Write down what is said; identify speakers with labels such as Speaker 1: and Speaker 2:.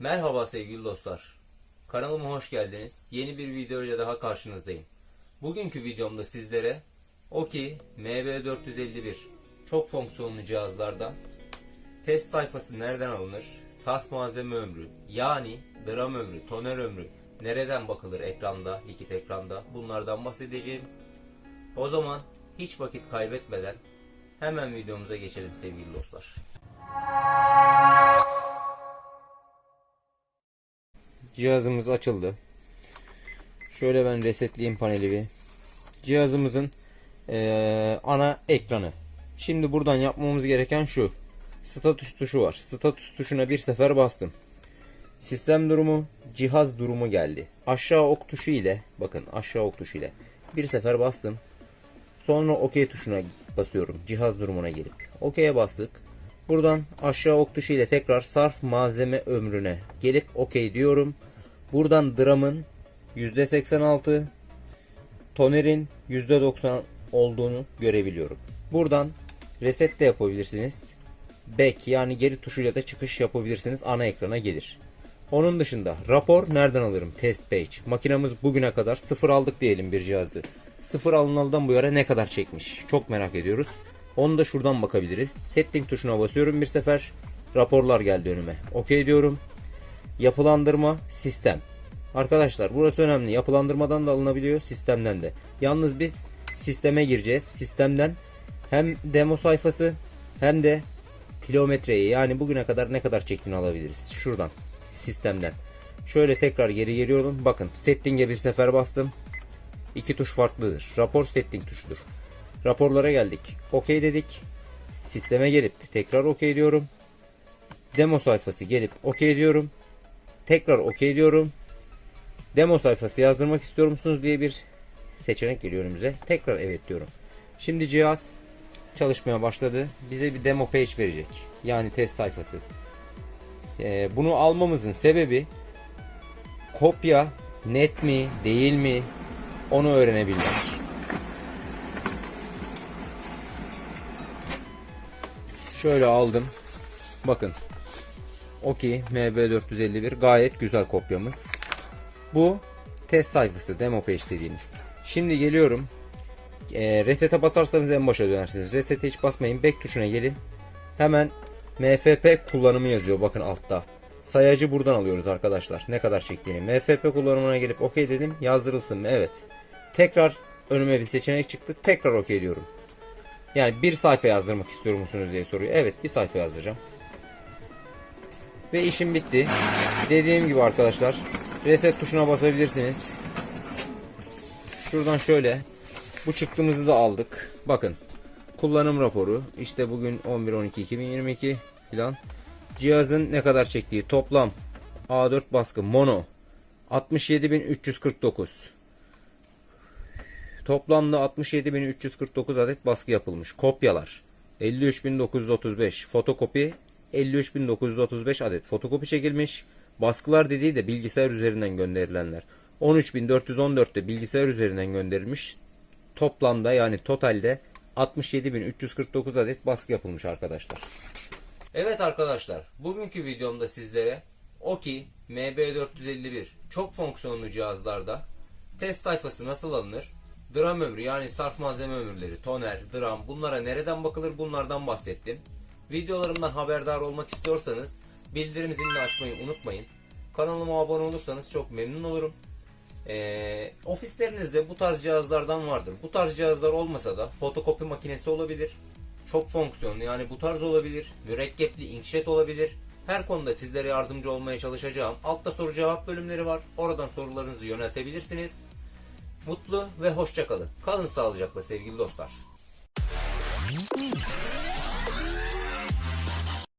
Speaker 1: Merhaba sevgili dostlar. Kanalıma hoş geldiniz. Yeni bir video ile daha karşınızdayım. Bugünkü videomda sizlere Oki MB451 çok fonksiyonlu cihazlarda test sayfası nereden alınır, sarf malzeme ömrü, yani dram ömrü, toner ömrü, nereden bakılır ekranda, likit ekranda bunlardan bahsedeceğim. O zaman hiç vakit kaybetmeden hemen videomuza geçelim sevgili dostlar. Cihazımız açıldı. Şöyle ben resetleyeyim paneli bir. Cihazımızın eee, ana ekranı. Şimdi buradan yapmamız gereken şu. Status tuşu var. Status tuşuna bir sefer bastım. Sistem durumu, cihaz durumu geldi. Aşağı ok tuşu ile, bakın aşağı ok tuşu ile bir sefer bastım. Sonra OK tuşuna basıyorum. Cihaz durumuna gelip. OK'ye bastık. Buradan aşağı ok tuşu ile tekrar sarf malzeme ömrüne gelip OK diyorum. Buradan dramın %86, tonerin %90 olduğunu görebiliyorum. Buradan reset de yapabilirsiniz. Back yani geri tuşuyla da çıkış yapabilirsiniz. Ana ekrana gelir. Onun dışında rapor nereden alırım? Test page. Makinamız bugüne kadar sıfır aldık diyelim bir cihazı. Sıfır alınalıdan bu yara ne kadar çekmiş? Çok merak ediyoruz. Onu da şuradan bakabiliriz. Setting tuşuna basıyorum bir sefer. Raporlar geldi önüme. OK diyorum. Yapılandırma sistem. Arkadaşlar burası önemli. Yapılandırmadan da alınabiliyor, sistemden de. Yalnız biz sisteme gireceğiz. Sistemden hem demo sayfası hem de kilometreyi yani bugüne kadar ne kadar çektiğini alabiliriz. Şuradan sistemden. Şöyle tekrar geri geliyorum. Bakın setting'e bir sefer bastım. İki tuş farklıdır. Rapor setting tuşudur. Raporlara geldik. OK dedik. Sisteme gelip tekrar OK diyorum. Demo sayfası gelip OK diyorum. Tekrar OK diyorum. Demo sayfası yazdırmak istiyor musunuz diye bir seçenek geliyor önümüze. Tekrar evet diyorum. Şimdi cihaz çalışmaya başladı. Bize bir demo page verecek. Yani test sayfası. Ee, bunu almamızın sebebi kopya net mi değil mi onu öğrenebilmek. Şöyle aldım. Bakın. Oki MB451 gayet güzel kopyamız. Bu test sayfası demo page dediğimiz. Şimdi geliyorum. E, reset'e basarsanız en başa dönersiniz. Reset'e hiç basmayın. Back tuşuna gelin. Hemen MFP kullanımı yazıyor bakın altta. Sayacı buradan alıyoruz arkadaşlar. Ne kadar çektiğini. MFP kullanımına gelip OK dedim. Yazdırılsın mı? Evet. Tekrar önüme bir seçenek çıktı. Tekrar OK diyorum. Yani bir sayfa yazdırmak istiyor musunuz diye soruyor. Evet bir sayfa yazdıracağım. Ve işim bitti. Dediğim gibi arkadaşlar reset tuşuna basabilirsiniz. Şuradan şöyle bu çıktığımızı da aldık. Bakın kullanım raporu işte bugün 11-12-2022 filan. Cihazın ne kadar çektiği toplam A4 baskı mono 67.349 Toplamda 67.349 adet baskı yapılmış. Kopyalar 53.935 fotokopi 53.935 adet fotokopi çekilmiş. Baskılar dediği de bilgisayar üzerinden gönderilenler. 13.414 de bilgisayar üzerinden gönderilmiş. Toplamda yani totalde 67.349 adet baskı yapılmış arkadaşlar. Evet arkadaşlar, bugünkü videomda sizlere Oki MB451 çok fonksiyonlu cihazlarda test sayfası nasıl alınır, dram ömrü yani sarf malzeme ömürleri, toner, dram bunlara nereden bakılır bunlardan bahsettim. Videolarımdan haberdar olmak istiyorsanız bildirim zilini açmayı unutmayın. Kanalıma abone olursanız çok memnun olurum. Ee, ofislerinizde bu tarz cihazlardan vardır. Bu tarz cihazlar olmasa da fotokopi makinesi olabilir. Çok fonksiyonlu yani bu tarz olabilir. Mürekkepli inkjet olabilir. Her konuda sizlere yardımcı olmaya çalışacağım. Altta soru cevap bölümleri var. Oradan sorularınızı yöneltebilirsiniz. Mutlu ve hoşça kalın. Kalın sağlıcakla sevgili dostlar.